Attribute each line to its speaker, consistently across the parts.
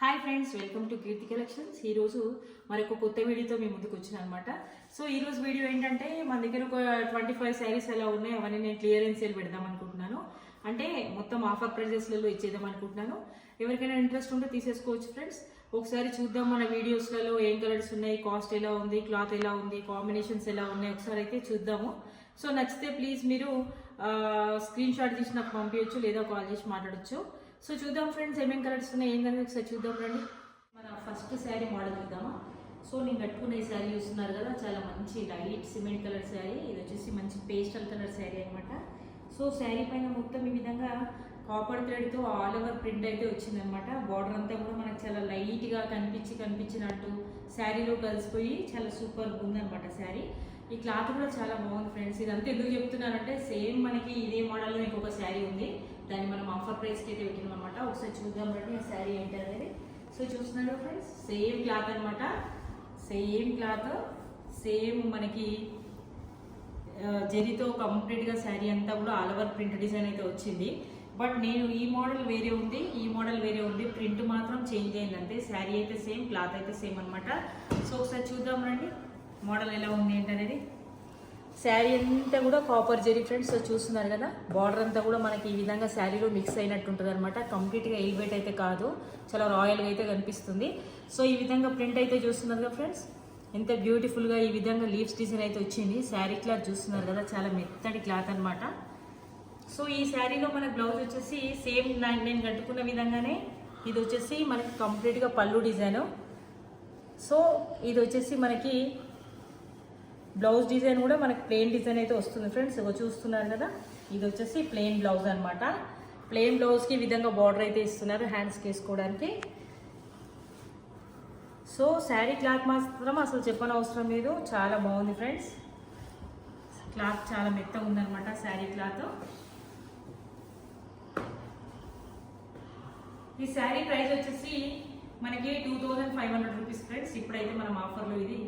Speaker 1: Hi friends welcome to Keerthi collections ఈరోజు మరొక కొత్త వీడియోతో మీ ముందుకు వచ్చిన అనమాట సో ఈరోజు వీడియో ఏంటంటే మన దగ్గర ఒక ట్వంటీ ఫైవ్ శారీస్ ఎలా ఉన్నాయి అవన్నీ నేను క్లియరెన్స్ సేల్ పెడదాం అనుకుంటున్నాను. అంటే మొత్తం ఆఫర్ ప్రైజెస్లలో ఇచ్చేద్దాం అనుకుంటున్నాను. ఎవరికైనా ఇంట్రెస్ట్ ఉంటే తీసేసుకోవచ్చు ఫ్రెండ్స్ ఒకసారి చూద్దాం మన వీడియోస్లలో ఏం కలర్స్ ఉన్నాయి కాస్ట్ ఎలా ఉంది క్లాత్ ఎలా ఉంది కాంబినేషన్స్ ఎలా ఉన్నాయి ఒకసారి అయితే చూద్దాము. సో నచ్చితే ప్లీజ్ మీరు స్క్రీన్ షాట్ తీసి నాకు పంపించచ్చు లేదా కాల్ చేసి మాట్లాడచ్చు. సో చూద్దాం ఫ్రెండ్స్ ఏమేం కలర్స్ ఉన్నాయి ఏం కలర్ ఒకసారి చూద్దాం రండి. మన ఫస్ట్ శారీ మోడల్ చూద్దామా? సో నేను కట్టుకునే శారీ చూస్తున్నారు కదా చాలా మంచి లైట్ సిమెంట్ కలర్ శారీ ఇది వచ్చేసి మంచి పేస్టల్ కలర్ శారీ అనమాట సో శారీ పైన మొత్తం ఈ విధంగా కాపర్ థ్రెడ్తో ఆల్ ఓవర్ ప్రింట్ అయితే వచ్చిందనమాట బార్డర్ అంతా కూడా మనకు చాలా లైట్గా కనిపించి కనిపించినట్టు శారీలో కలిసిపోయి చాలా సూపర్ ఉందన్నమాట శారీ ఈ క్లాత్ కూడా చాలా బాగుంది ఫ్రెండ్స్ ఇదంతా ఎందుకు చెప్తున్నానంటే సేమ్ మనకి ఇదే మోడల్లో ఇంకొక శారీ ఉంది. దాన్ని మనం ప్రైస్కి అయితే పెట్టింది అనమాట ఒకసారి చూద్దాం రండి ఆ శారీ ఏంటి అనేది. సో చూస్తున్నారు ఫ్రెండ్స్ సేమ్ క్లాత్ అనమాట సేమ్ క్లాత్ సేమ్ మనకి ఆ, జరీతో కంప్లీట్గా శారీ అంతా కూడా ఆల్ ఓవర్ ప్రింట్ డిజైన్ అయితే వచ్చింది. బట్ నేను ఈ మోడల్ వేరే ఉంది ఈ మోడల్ వేరే ఉంది. ప్రింట్ మాత్రం చేంజ్ అయింది శారీ అయితే సేమ్ క్లాత్ అయితే సేమ్ అనమాట సో ఒకసారి చూద్దాం రండి మోడల్ ఎలా ఉంది ఏంటనేది శారీ అంతా కూడా కాపర్ జెరీ ఫ్రెండ్స్ చూస్తున్నారు కదా? బార్డర్ అంతా కూడా మనకి ఈ విధంగా శారీలో మిక్స్ అయినట్టు ఉంటుంది అనమాట కంప్లీట్గా ఎలివేట్ అయితే కాదు. చాలా రాయల్గా అయితే కనిపిస్తుంది. సో ఈ విధంగా ప్రింట్ అయితే చూస్తున్నారు కదా ఫ్రెండ్స్ ఎంత బ్యూటిఫుల్గా ఈ విధంగా లీవ్స్ డిజైన్ అయితే వచ్చింది. శారీ క్లాత్ చూస్తున్నారు కదా? చాలా మెత్తటి క్లాత్ అనమాట సో ఈ శారీలో మన బ్లౌజ్ వచ్చేసి సేమ్ నేను కట్టుకున్న విధంగానే ఇది వచ్చేసి మనకి కంప్లీట్గా పళ్ళు డిజైను సో ఇది వచ్చేసి మనకి బ్లౌజ్ డిజైన్ కూడా మనకి ప్లెయిన్ డిజైన్ అయితే వస్తుంది ఫ్రెండ్స్. ఇగో చూస్తున్నారు కదా? ఇది వచ్చేసి ప్లెయిన్ బ్లౌజ్ అనమాట ప్లెయిన్ బ్లౌజ్కి ఈ విధంగా బార్డర్ అయితే ఇస్తున్నారు హ్యాండ్స్కి వేసుకోవడానికి. సో శారీ క్లాత్ మాత్రం అసలు చెప్పని అవసరం లేదు. చాలా బాగుంది ఫ్రెండ్స్. క్లాత్ చాలా మెత్తగా ఉందనమాట శారీ క్లాత్. ఈ శారీ ప్రైస్ వచ్చేసి మనకి two thousand five hundred rupees friends. ఇప్పుడైతే మనం ఆఫర్లో ఇది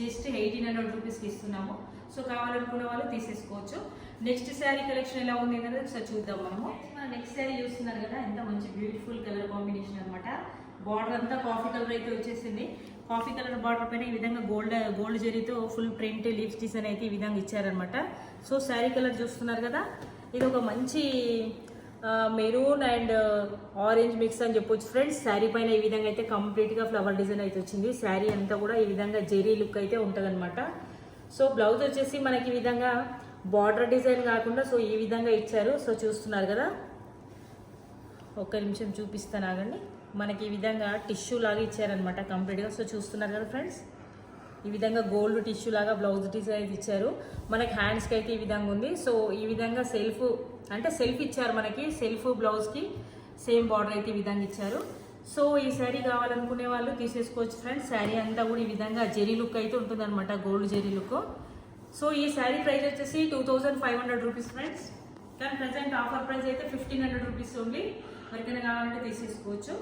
Speaker 1: జస్ట్ ఎయిటీన్ హండ్రెడ్ రూపీస్కి ఇస్తున్నాము. సో కావాలనుకున్న వాళ్ళు తీసేసుకోవచ్చు. నెక్స్ట్ శారీ కలెక్షన్ ఎలా ఉంది అనేది ఒకసారి చూద్దాం మనము. మన నెక్స్ట్ శారీ చూస్తున్నారు కదా ఎంత మంచి బ్యూటిఫుల్ కలర్ కాంబినేషన్ అనమాట బార్డర్ అంతా కాఫీ కలర్ అయితే వచ్చేసింది. కాఫీ కలర్ బార్డర్ పైన ఈ విధంగా గోల్డ్ గోల్డ్ జరీతో ఫుల్ ప్రింట్ లీవ్స్ డిజైన్ అయితే ఈ విధంగా ఇచ్చారనమాట సో శారీ కలర్ చూస్తున్నారు కదా ఇది ఒక మంచి మెరూన్ అండ్ ఆరెంజ్ మిక్స్ అని చెప్పొచ్చు. ఫ్రెండ్స్ శారీ పైన ఈ విధంగా అయితే కంప్లీట్గా ఫ్లవర్ డిజైన్ అయితే వచ్చింది. శారీ అంతా కూడా ఈ విధంగా జెరీ లుక్ అయితే ఉంటుందన్నమాట. సో బ్లౌజ్ వచ్చేసి మనకి ఈ విధంగా బార్డర్ డిజైన్ కాకుండా సో ఈ విధంగా ఇచ్చారు. సో చూస్తున్నారు కదా? ఒక్క నిమిషం చూపిస్తాను ఆగండి. మనకి ఈ విధంగా టిష్యూ లాగా ఇచ్చారనమాట కంప్లీట్గా సో చూస్తున్నారు కదా ఫ్రెండ్స్ ఈ విధంగా గోల్డ్ టిష్యూ లాగా బ్లౌజ్ డిజైన్ ఇచ్చారు. మనకి హ్యాండ్స్కి అయితే ఈ విధంగా ఉంది. సో ఈ విధంగా సెల్ఫ్ అంటే సెల్ఫ్ ఇచ్చారు మనకి సెల్ఫ్ బ్లౌజ్కి సేమ్ బార్డర్ అయితే ఈ విధంగా ఇచ్చారు. సో ఈ శారీ కావాలనుకునే వాళ్ళు తీసేసుకోవచ్చు ఫ్రెండ్స్. శారీ అంతా కూడా ఈ విధంగా జెరీ లుక్ అయితే ఉంటుందన్నమాట గోల్డ్ జెరీ లుక్. సో ఈ శారీ ప్రైస్ వచ్చేసి two thousand five hundred rupees friends. కానీ ప్రజెంట్ ఆఫర్ ప్రైస్ అయితే ఫిఫ్టీన్ హండ్రెడ్ రూపీస్ ఓన్లీ ఎవరికైనా కావాలంటే తీసేసుకోవచ్చు.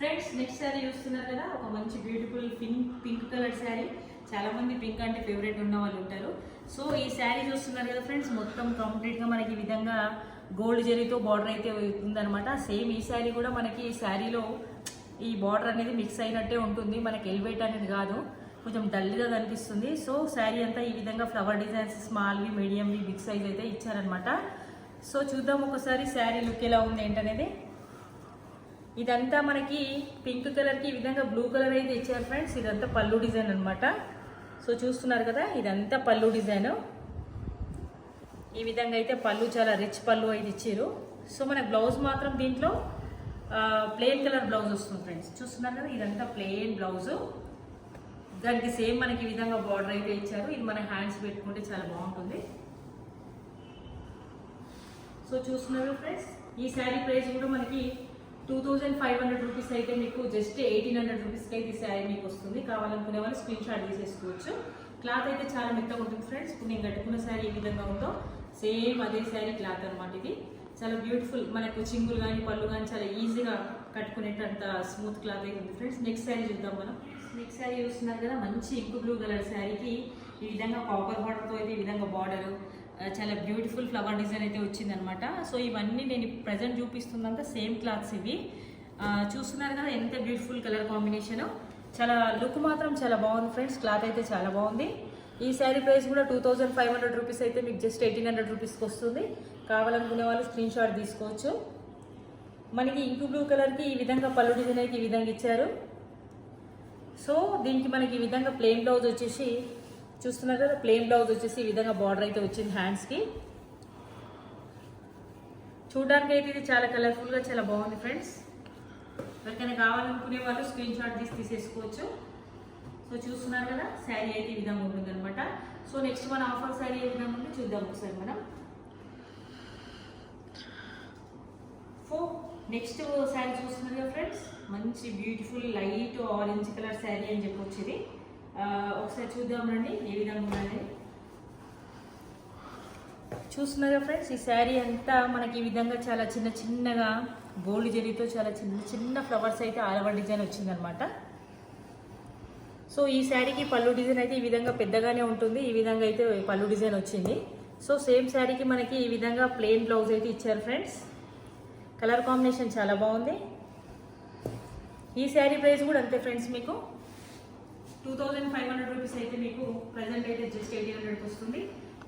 Speaker 1: ఫ్రెండ్స్ నెక్స్ట్ శారీ చూస్తున్నారు కదా ఒక మంచి beautiful pink pink colour saree చాలా మంది పింక్ అంటే ఫేవరెట్ ఉన్న వాళ్ళు ఉంటారు. సో ఈ శారీ చూస్తున్నారు కదా ఫ్రెండ్స్ మొత్తం కంప్లీట్గా మనకి ఈ విధంగా గోల్డ్ జరీతో బార్డర్ అయితే ఉందనమాట సేమ్ ఈ శారీ కూడా మనకి ఈ శారీలో ఈ బార్డర్ అనేది మిక్స్ అయినట్టే ఉంటుంది. మనకి ఎలివేట్ అనేది కాదు. కొంచెం డల్గా కనిపిస్తుంది. సో శారీ అంతా ఈ విధంగా ఫ్లవర్ డిజైన్స్ స్మాల్వి మీడియంవి బిగ్ సైజ్ అయితే ఇచ్చారనమాట సో చూద్దాం ఒకసారి శారీ లుక్ ఎలా ఉంది ఏంటనేది. ఇదంతా మనకి పింక్ కలర్కి ఈ విధంగా బ్లూ కలర్ అయితే ఇచ్చారు ఫ్రెండ్స్. ఇదంతా పళ్ళు డిజైన్ అనమాట సో చూస్తున్నారు కదా ఇదంతా పళ్ళు డిజైన్. ఈ విధంగా అయితే పళ్ళు చాలా రిచ్ పళ్ళు అయితే ఇచ్చారు. సో మన బ్లౌజ్ మాత్రం దీంట్లో ప్లెయిన్ కలర్ బ్లౌజ్ వస్తుంది ఫ్రెండ్స్. చూస్తున్నారు కదా ఇదంతా ప్లెయిన్ బ్లౌజు. దానికి సేమ్ మనకి ఈ విధంగా బార్డర్ అయితే ఇచ్చారు. ఇది మన హ్యాండ్స్ పెట్టుకుంటే చాలా బాగుంటుంది. సో చూస్తున్నారు ఫ్రెండ్స్ ఈ శారీ ప్రైస్ కూడా మనకి two thousand five hundred rupees అయితే మీకు జస్ట్ ఎయిటీన్ హండ్రెడ్ రూపీస్కి అయితే ఈ శారీ మీకు వస్తుంది. కావాలనుకునే వాళ్ళు స్క్రీన్ షాట్ తీసేసుకోవచ్చు. క్లాత్ అయితే చాలా మెత్తగా ఉంటుంది ఫ్రెండ్స్ ఇప్పుడు నేను కట్టుకున్న శారీ ఏ విధంగా ఉందో సేమ్ అదే శారీ క్లాత్ అనమాట ఇది. చాలా బ్యూటిఫుల్ మనకు చింగులు కానీ పళ్ళు కానీ చాలా ఈజీగా కట్టుకునేటంత స్మూత్ క్లాత్ అయితే ఉంది ఫ్రెండ్స్ నెక్స్ట్ శారీ చూద్దాం మనం. నెక్స్ట్ శారీ చూస్తున్నారు కదా మంచి ఇంకు బ్లూ కలర్ శారీకి ఈ విధంగా కాపర్ బార్డర్తో అయితే ఈ విధంగా బార్డర్ చాలా బ్యూటిఫుల్ ఫ్లవర్ డిజైన్ అయితే వచ్చిందనమాట సో ఇవన్నీ నేను ప్రజెంట్ చూపిస్తుందంతా సేమ్ క్లాత్స్ ఇవి. చూస్తున్నారు కదా ఎంత బ్యూటిఫుల్ కలర్ కాంబినేషన్ చాలా లుక్ మాత్రం చాలా బాగుంది ఫ్రెండ్స్ క్లాత్ అయితే చాలా బాగుంది. ఈ శారీ ప్రైస్ కూడా two thousand five hundred rupees అయితే మీకు జస్ట్ ఎయిటీన్ హండ్రెడ్ రూపీస్కి వస్తుంది. కావాలనుకునే వాళ్ళు స్క్రీన్ షాట్ తీసుకోవచ్చు. మనకి ఇంకు బ్లూ కలర్కి ఈ విధంగా పళ్ళు డిజైన్ అయితే ఈ విధంగా ఇచ్చారు. సో దీనికి మనకి ఈ విధంగా ప్లెయిన్ బ్లౌజ్ వచ్చేసి చూస్తున్నారు కదా ప్లెయిన్ బ్లౌజ్ వచ్చేసి ఈ విధంగా బార్డర్ అయితే వచ్చింది హ్యాండ్స్కి చూడడానికి అయితే ఇది చాలా కలర్ఫుల్గా చాలా బాగుంది ఫ్రెండ్స్ ఎవరికైనా కావాలనుకునే వాళ్ళు స్క్రీన్ షాట్ తీసి తీసేసుకోవచ్చు. సో చూస్తున్నారు కదా శారీ అయితే ఈ విధంగా ఉంటుంది అనమాట సో నెక్స్ట్ మన ఆఫర్ శారీ ఏ విధంగా ఉందో చూద్దాం ఒకసారి మనం. సో నెక్స్ట్ శారీ చూస్తున్నారు కదా ఫ్రెండ్స్ మంచి beautiful light orange colour saree అని చెప్పొచ్చు ఇది. ఒకసారి చూద్దాం రండి ఏ విధంగా ఉన్నది? చూస్తున్నారా ఫ్రెండ్స్ ఈ శారీ అంతా మనకి ఈ విధంగా చాలా చిన్న చిన్నగా గోల్డ్ జరీతో చాలా చిన్న చిన్న ఫ్లవర్స్ అయితే ఆలవర్ డిజైన్ వచ్చిందనమాట సో ఈ శారీకి పళ్ళు డిజైన్ అయితే ఈ విధంగా పెద్దగానే ఉంటుంది. ఈ విధంగా అయితే పళ్ళు డిజైన్ వచ్చింది. సో సేమ్ శారీకి మనకి ఈ విధంగా ప్లెయిన్ బ్లౌజ్ అయితే ఇచ్చారు ఫ్రెండ్స్ కలర్ కాంబినేషన్ చాలా బాగుంది. ఈ శారీ ప్రైస్ కూడా అంతే ఫ్రెండ్స్ మీకు. Two thousand five hundred rupees అయితే మీకు ప్రజెంట్ అయితే జస్ట్ ఎయిటీన్ హండ్రెడ్కి వస్తుంది.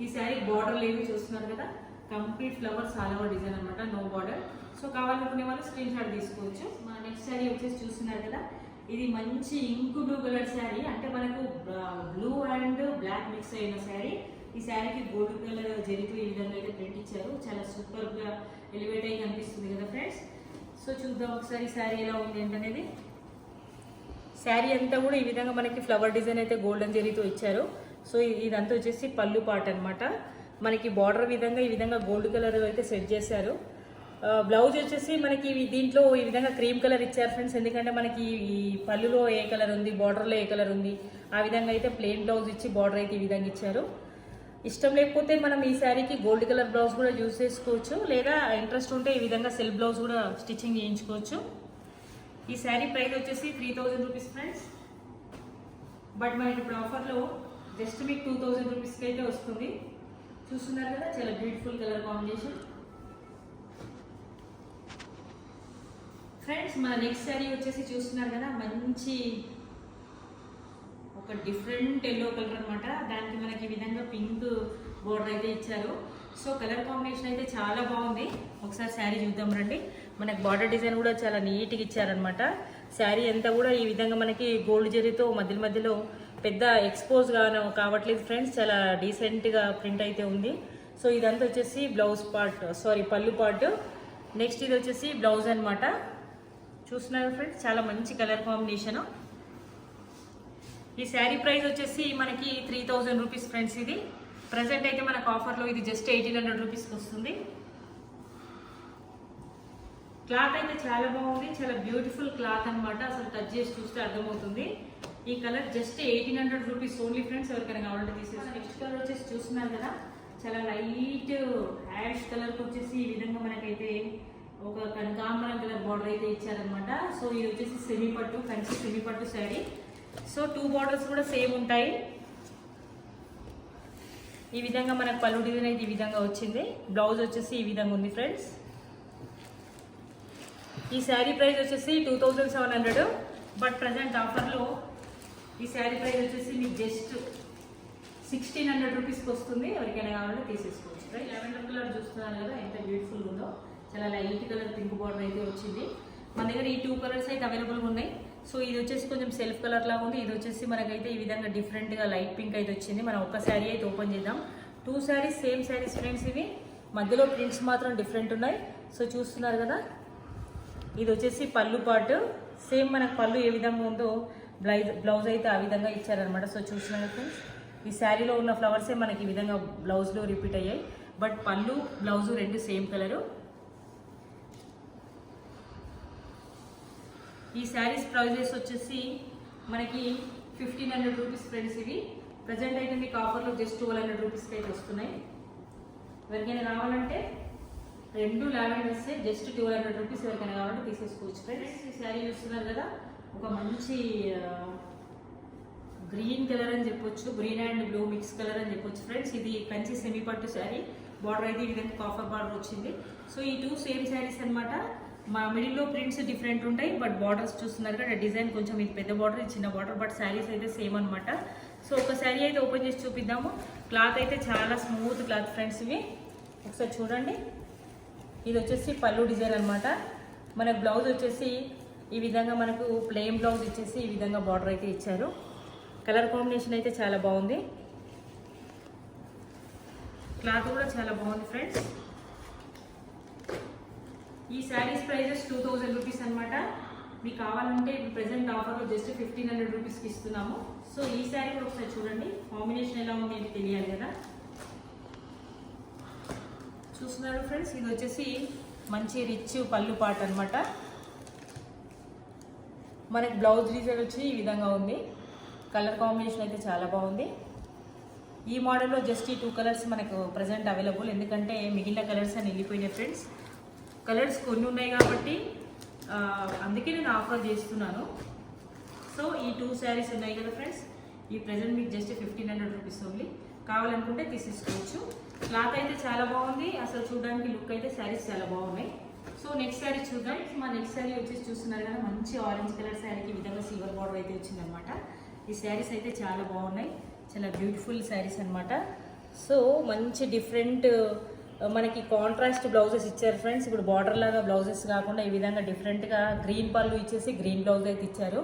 Speaker 1: ఈ శారీ బార్డర్ లేవి చూస్తున్నారు కదా? Complete flowers all over design అనమాట నో బార్డర్ సో కావాలనుకునే వాళ్ళు స్క్రీన్ షాట్ తీసుకోవచ్చు. మా నెక్స్ట్ శారీ వచ్చేసి చూస్తున్నారు కదా? ఇది మంచి ఇంకు బ్లూ కలర్ శారీ. అంటే మనకు బ్లూ అండ్ బ్లాక్ మిక్స్ అయిన శారీ. ఈ శారీకి గోల్డ్ కలర్ జరిగితే ఈ విధంగా అయితే ప్రింట్ ఇచ్చారు. చాలా సూపర్గా ఎలివేట్ అయి కనిపిస్తుంది కదా ఫ్రెండ్స్ సో చూద్దాం ఒకసారి శారీ ఎలా ఉంది ఏంటనేది. శారీ అంతా కూడా ఈ విధంగా మనకి ఫ్లవర్ డిజైన్ అయితే గోల్డెన్ జెరీతో ఇచ్చారు. సో ఇదంతా వచ్చేసి పళ్ళు పాట అనమాట మనకి బార్డర్ విధంగా ఈ విధంగా గోల్డ్ కలర్ అయితే సెట్ చేశారు. బ్లౌజ్ వచ్చేసి మనకి దీంట్లో ఈ విధంగా క్రీమ్ కలర్ ఇచ్చారు ఫ్రెండ్స్ ఎందుకంటే మనకి ఈ పళ్ళులో ఏ కలర్ ఉంది బార్డర్లో ఏ కలర్ ఉంది ఆ విధంగా అయితే ప్లెయిన్ బ్లౌజ్ ఇచ్చి బార్డర్ అయితే ఈ విధంగా ఇచ్చారు. ఇష్టం లేకపోతే మనం ఈ శారీకి గోల్డ్ కలర్ బ్లౌజ్ కూడా యూజ్ చేసుకోవచ్చు. లేదా ఇంట్రెస్ట్ ఉంటే ఈ విధంగా సెల్ఫ్ బ్లౌజ్ కూడా స్టిచ్చింగ్ చేయించుకోవచ్చు. ఈ శారీ ప్రైస్ వచ్చేసి three thousand rupees friends but మనకి ఇప్పుడు ఆఫర్లో జస్ట్ మీకు టూ థౌజండ్ రూపీస్కి అయితే వస్తుంది. చూస్తున్నారు కదా చాలా బ్యూటిఫుల్ కలర్ కాంబినేషన్ ఫ్రెండ్స్ మన నెక్స్ట్ శారీ వచ్చేసి చూస్తున్నారు కదా మంచి ఒక డిఫరెంట్ ఎల్లో కలర్ అనమాట దానికి మనకి ఈ విధంగా పింక్ బోర్డర్ అయితే ఇచ్చారు. సో కలర్ కాంబినేషన్ అయితే చాలా బాగుంది. ఒకసారి శారీ చూద్దాం రండి. మనకి బార్డర్ డిజైన్ కూడా చాలా నీట్గా ఇచ్చారనమాట శారీ అంతా కూడా ఈ విధంగా మనకి గోల్డ్ జరీతో మధ్య మధ్యలో పెద్ద ఎక్స్పోజ్గా కావట్లేదు ఫ్రెండ్స్ చాలా డీసెంట్గా ప్రింట్ అయితే ఉంది. సో ఇదంతా వచ్చేసి blouse part sorry pallu part next ఇది వచ్చేసి బ్లౌజ్ అనమాట చూస్తున్నారు ఫ్రెండ్స్ చాలా మంచి కలర్ కాంబినేషను. ఈ శారీ ప్రైస్ వచ్చేసి మనకి త్రీ థౌజండ్ రూపీస్ ఫ్రెండ్స్ ఇది. ప్రజెంట్ అయితే మనకు ఆఫర్లో ఇది జస్ట్ ఎయిటీన్ హండ్రెడ్ రూపీస్కి వస్తుంది. క్లాత్ అయితే చాలా బాగుంది చాలా బ్యూటిఫుల్ క్లాత్ అనమాట అసలు టచ్ చేసి చూస్తే అర్థమవుతుంది. ఈ colour just eighteen hundred rupees only friends ఎవరికైనా కావాలంటే తీసేసి నెక్స్ట్ కలర్ వచ్చేసి చూస్తున్నారు కదా చాలా లైట్ యాష్ కలర్కి వచ్చేసి ఈ విధంగా మనకైతే ఒక కనకాంబరం కలర్ బార్డర్ అయితే ఇచ్చారనమాట సో ఇది వచ్చేసి సెమీ పట్టు కంచి సెమీ పట్టు శారీ సో టూ బార్డర్స్ కూడా సేమ్ ఉంటాయి. ఈ విధంగా మనకు పళ్ళు డిజైన్ అయితే ఈ విధంగా వచ్చింది. బ్లౌజ్ వచ్చేసి ఈ విధంగా ఉంది ఫ్రెండ్స్. ఈ శారీ ప్రైస్ వచ్చేసి two thousand seven hundred. But present ఆఫర్లో ఈ శారీ ప్రైస్ వచ్చేసి మీకు జస్ట్ సిక్స్టీన్ హండ్రెడ్ రూపీస్కి వస్తుంది. ఎవరికైనా కావాలంటే తీసేసుకోవచ్చు రైట్ లెవెండర్ కలర్ చూస్తున్నారు కదా ఎంత బ్యూటిఫుల్ ఉందో. చాలా లైట్ కలర్ పింక్ బార్డర్ అయితే వచ్చింది. మన దగ్గర ఈ టూ కలర్స్ అయితే అవైలబుల్గా ఉన్నాయి. సో ఇది వచ్చేసి కొంచెం సెల్ఫ్ కలర్ లాగా ఉంది. ఇది వచ్చేసి మనకైతే ఈ విధంగా డిఫరెంట్గా లైట్ పింక్ అయితే వచ్చింది. మనం ఒక శారీ అయితే ఓపెన్ చేద్దాం. Two saris same saris friends ఇవి మధ్యలో ప్రింట్స్ మాత్రం డిఫరెంట్ ఉన్నాయి. సో చూస్తున్నారు కదా? ఇది వచ్చేసి పళ్ళు పాటు సేమ్ మనకు పళ్ళు ఏ విధంగా ఉందో బ్లౌజ్ బ్లౌజ్ అయితే ఆ విధంగా ఇచ్చారనమాట సో చూస్తున్నారు ఫ్రెండ్స్ ఈ శారీలో ఉన్న ఫ్లవర్సే మనకి ఈ విధంగా బ్లౌజ్లో రిపీట్ అయ్యాయి. బట్ పళ్ళు బ్లౌజ్ రెండు సేమ్ కలరు ఈ శారీస్ ప్రైజెస్ వచ్చేసి మనకి ఫిఫ్టీన్ హండ్రెడ్ రూపీస్ ఫ్రెండ్స్ ఇవి. ప్రజెంట్ అయితే మీకు ఆఫర్లో జస్ట్ ట్వెల్వ్ హండ్రెడ్ రూపీస్కి అయితే వస్తున్నాయి. ఎవరికైనా కావాలంటే రెండు lavenders just two hundred rupees ఎవరికైనా కావాలంటే తీసేసుకోవచ్చు ఫ్రెండ్స్ ఈ శారీ చూస్తున్నారు కదా ఒక మంచి గ్రీన్ కలర్ అని చెప్పొచ్చు green and blue mix colour అని చెప్పొచ్చు ఫ్రెండ్స్ ఇది కంచి సెమీ పట్టు శారీ. బార్డర్ అయితే ఈ విధంగా కాఫర్ బార్డర్ వచ్చింది. సో ఈ టూ సేమ్ శారీస్ అన్నమాట. మా మిడిల్లో ప్రింట్స్ డిఫరెంట్ ఉంటాయి బట్ బార్డర్స్ చూస్తున్నారు కదా డిజైన్ కొంచెం ఇది పెద్ద బార్డర్ ఇది చిన్న బార్డర్ బట్ శారీస్ అయితే సేమ్ అనమాట సో ఒక శారీ అయితే ఓపెన్ చేసి చూపిద్దాము. క్లాత్ అయితే చాలా స్మూత్ క్లాత్ ఫ్రెండ్స్ ఇవి. ఒకసారి చూడండి. ఇది వచ్చేసి పళ్ళు డిజైన్ అనమాట మన బ్లౌజ్ వచ్చేసి ఈ విధంగా మనకు ప్లెయిన్ బ్లౌజ్ ఇచ్చేసి ఈ విధంగా బార్డర్ అయితే ఇచ్చారు. కలర్ కాంబినేషన్ అయితే చాలా బాగుంది. క్లాత్ కూడా చాలా బాగుంది ఫ్రెండ్స్ ఈ saris prices two thousand rupees అనమాట మీకు కావాలంటే ఇప్పుడు ప్రెసెంట్ ఆఫర్లో జస్ట్ ఫిఫ్టీన్ హండ్రెడ్ రూపీస్కి ఇస్తున్నాము. సో ఈ శారీ కూడా ఒకసారి చూడండి. కాంబినేషన్ ఎలా ఉంది అని తెలియాలి కదా. చూస్తున్నారు ఫ్రెండ్స్? ఇది వచ్చేసి మంచి రిచ్ పళ్ళు పాట అనమాట మనకి బ్లౌజ్ డిజైన్ వచ్చి ఈ విధంగా ఉంది. కలర్ కాంబినేషన్ అయితే చాలా బాగుంది. ఈ మోడల్లో జస్ట్ ఈ టూ కలర్స్ మనకు ప్రజెంట్ అవైలబుల్. ఎందుకంటే మిగిలిన కలర్స్ అని వెళ్ళిపోయినాయి ఫ్రెండ్స్. కలర్స్ కొన్ని ఉన్నాయి కాబట్టి అందుకే నేను ఆఫర్ చేస్తున్నాను. సో ఈ టూ శారీస్ ఉన్నాయి కదా ఫ్రెండ్స్ ఈ ప్రజెంట్ మీకు just fifteen hundred rupees only కావాలనుకుంటే తీసేసుకోవచ్చు. క్లాత్ అయితే చాలా బాగుంది. అసలు చూడడానికి లుక్ అయితే శారీస్ చాలా బాగున్నాయి. సో నెక్స్ట్ శారీ చూద్దాం. మా నెక్స్ట్ శారీ వచ్చేసి చూస్తున్నారు కదా మంచి ఆరెంజ్ కలర్ శారీకి ఈ విధంగా సిల్వర్ బార్డర్ అయితే వచ్చిందనమాట ఈ శారీస్ అయితే చాలా బాగున్నాయి. చాలా బ్యూటిఫుల్ శారీస్ అనమాట సో మంచి డిఫరెంట్ మనకి కాంట్రాస్ట్ బ్లౌజెస్ ఇచ్చారు ఫ్రెండ్స్ ఇప్పుడు బార్డర్ లాగా బ్లౌజెస్ కాకుండా ఈ విధంగా డిఫరెంట్గా గ్రీన్ పళ్ళు ఇచ్చేసి గ్రీన్ బ్లౌజ్ అయితే ఇచ్చారు.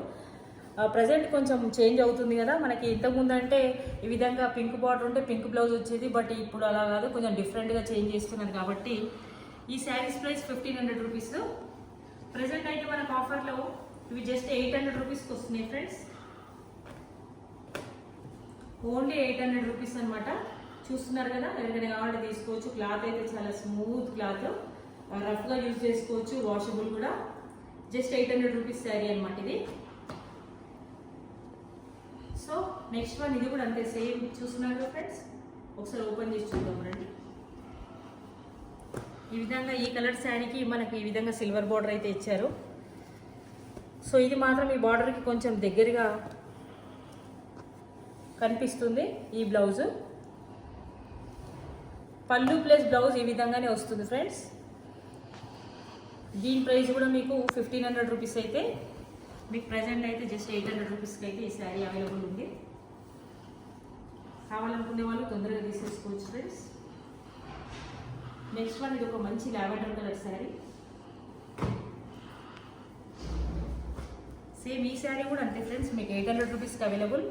Speaker 1: ప్రజెంట్ కొంచెం చేంజ్ అవుతుంది కదా. మనకి ఇంతకుముందు అంటే ఈ విధంగా పింక్ బార్డర్ ఉంటే పింక్ బ్లౌజ్ వచ్చేది బట్ ఇప్పుడు అలా కాదు. కొంచెం డిఫరెంట్గా చేంజ్ చేస్తున్నారు కాబట్టి ఈ saris price fifteen hundred rupees present అయితే మనకు ఆఫర్లో ఇవి జస్ట్ ఎయిట్ హండ్రెడ్ రూపీస్కి వస్తున్నాయి friends only eight hundred rupees అనమాట చూస్తున్నారు కదా ఎవరికైనా కావాలంటే తీసుకోవచ్చు. క్లాత్ అయితే చాలా స్మూత్ క్లాత్. రఫ్గా యూజ్ చేసుకోవచ్చు వాషబుల్ కూడా. Just eight hundred rupees sari అనమాట ఇది. సో నెక్స్ట్ వన్ ఇది కూడా అంతే సేమ్ చూస్తున్నారు కదా ఫ్రెండ్స్ ఒకసారి ఓపెన్ చేసి చూద్దాం రండి. ఈ విధంగా ఈ కలర్ శారీకి మనకి ఈ విధంగా సిల్వర్ బార్డర్ అయితే ఇచ్చారు. సో ఇది మాత్రం ఈ బార్డర్కి కొంచెం దగ్గరగా కనిపిస్తుంది ఈ బ్లౌజు పళ్ళు ప్లస్ బ్లౌజ్ ఈ విధంగానే వస్తుంది ఫ్రెండ్స్ దీని ప్రైస్ కూడా మీకు ఫిఫ్టీన్ హండ్రెడ్ రూపీస్ అయితే మీకు ప్రజెంట్ అయితే జస్ట్ ఎయిట్ హండ్రెడ్ రూపీస్కి అయితే ఈ శారీ అవైలబుల్ ఉంది. కావాలనుకునే వాళ్ళు తొందరగా తీసేసుకోవచ్చు ఫ్రెండ్స్ నెక్స్ట్ వన్ ఇది ఒక మంచి లావెండర్ కలర్ శారీ సేమ్ ఈ శారీ కూడా అంతే ఫ్రెండ్స్ మీకు ఎయిట్ హండ్రెడ్ రూపీస్కి అవైలబుల్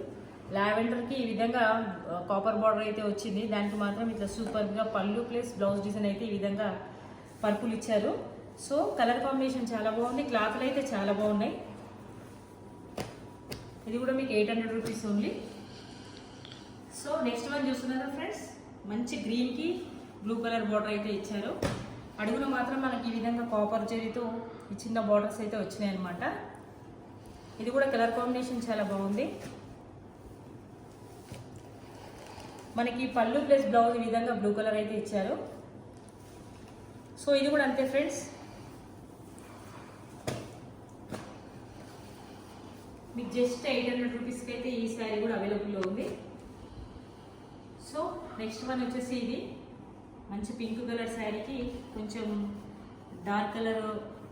Speaker 1: లావెండర్కి ఈ విధంగా కాపర్ బార్డర్ అయితే వచ్చింది. దానికి మాత్రం ఇట్లా సూపర్గా పళ్ళు ప్లస్ బ్లౌజ్ డిజైన్ అయితే ఈ విధంగా పర్పుల్ ఇచ్చారు. సో కలర్ కాంబినేషన్ చాలా బాగుంది. క్లాత్లు అయితే చాలా బాగున్నాయి. ఇది కూడా మీకు eight hundred rupees only. So next one చూస్తున్నారా ఫ్రెండ్స్? మంచి గ్రీన్కి బ్లూ కలర్ బార్డర్ అయితే ఇచ్చారు. అడుగున మాత్రం మనకి ఈ విధంగా కాపర్ జరీతో ఈ చిన్న బార్డర్స్ అయితే వచ్చినాయి అనమాట ఇది కూడా కలర్ కాంబినేషన్ చాలా బాగుంది. మనకి పళ్ళు ప్లస్ బ్లౌజ్ ఈ విధంగా బ్లూ కలర్ అయితే ఇచ్చారు. సో ఇది కూడా అంతే ఫ్రెండ్స్. మీకు జస్ట్ ఎయిట్ హండ్రెడ్ రూపీస్కి అయితే ఈ శారీ కూడా అవైలబుల్లో ఉంది. సో నెక్స్ట్ వన్ వచ్చేసి ఇది. మంచి పింక్ కలర్ శారీకి కొంచెం dark colour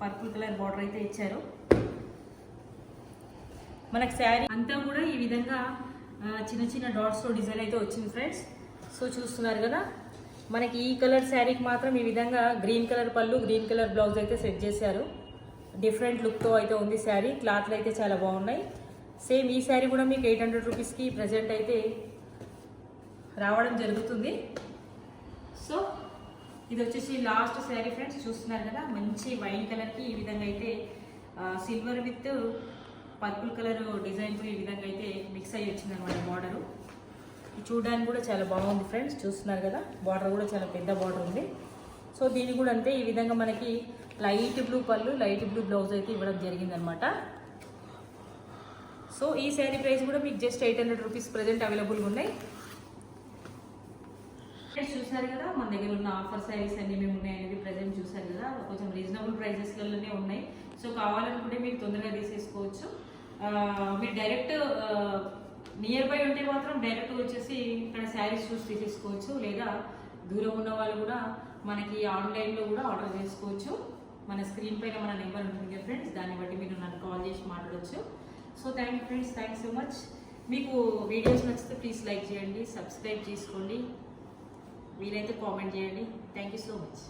Speaker 1: purple colour border అయితే ఇచ్చారు. మనకి శారీ అంతా కూడా ఈ విధంగా చిన్న చిన్న డాట్స్తో డిజైన్ అయితే వచ్చింది ఫ్రెండ్స్ సో చూస్తున్నారు కదా మనకి ఈ కలర్ శారీకి మాత్రం ఈ విధంగా గ్రీన్ కలర్ పళ్ళు గ్రీన్ కలర్ బ్లౌజ్ అయితే సెట్ చేశారు. డిఫరెంట్ లుక్తో అయితే ఉంది శారీ క్లాత్లు అయితే చాలా బాగున్నాయి. సేమ్ ఈ శారీ కూడా మీకు ఎయిట్ హండ్రెడ్ రూపీస్కి ప్రజెంట్ అయితే రావడం జరుగుతుంది. సో ఇది వచ్చేసి లాస్ట్ శారీ ఫ్రెండ్స్ చూస్తున్నారు కదా మంచి వైన్ కలర్కి ఈ విధంగా అయితే సిల్వర్ విత్ పర్పుల్ కలర్ డిజైన్తో ఈ విధంగా అయితే మిక్స్ అయ్యి వచ్చింది అనమాట బార్డరు చూడడానికి కూడా చాలా బాగుంది ఫ్రెండ్స్ చూస్తున్నారు కదా? బార్డర్ కూడా చాలా పెద్ద బార్డర్ ఉంది. సో దీని కూడా అంతే ఈ విధంగా మనకి లైట్ బ్లూ పళ్ళు లైట్ బ్లూ బ్లౌజ్ అయితే ఇవ్వడం జరిగిందనమాట సో ఈ శారీ ప్రైస్ కూడా మీకు just eight hundred rupees present అవైలబుల్గా ఉన్నాయి. చూసారు కదా. మన దగ్గర ఉన్న ఆఫర్ సారీస్ అన్ని మేము ఉన్నాయనేది ప్రజెంట్ చూసారు కదా. కొంచెం రీజనబుల్ ప్రైజెస్లలోనే ఉన్నాయి. సో కావాలనుకుంటే మీరు తొందరగా తీసేసుకోవచ్చు. మీరు డైరెక్ట్ నియర్ బై ఉంటే మాత్రం డైరెక్ట్ వచ్చేసి ఇక్కడ శారీస్ చూసి తీసేసుకోవచ్చు. లేదా దూరం ఉన్న వాళ్ళు కూడా మనకి ఆన్లైన్లో కూడా ఆర్డర్ చేసుకోవచ్చు. మన స్క్రీన్ పైన మన నెంబర్ ఉంటుంది కదా ఫ్రెండ్స్ దాన్ని బట్టి మీరు నన్ను కాల్ చేసి మాట్లాడొచ్చు. So thank you friends thank so much మీకు వీడియోస్ నచ్చితే ప్లీజ్ లైక్ చేయండి సబ్స్క్రైబ్ చేసుకోండి. వీలైతే కామెంట్ చేయండి. Thank you so much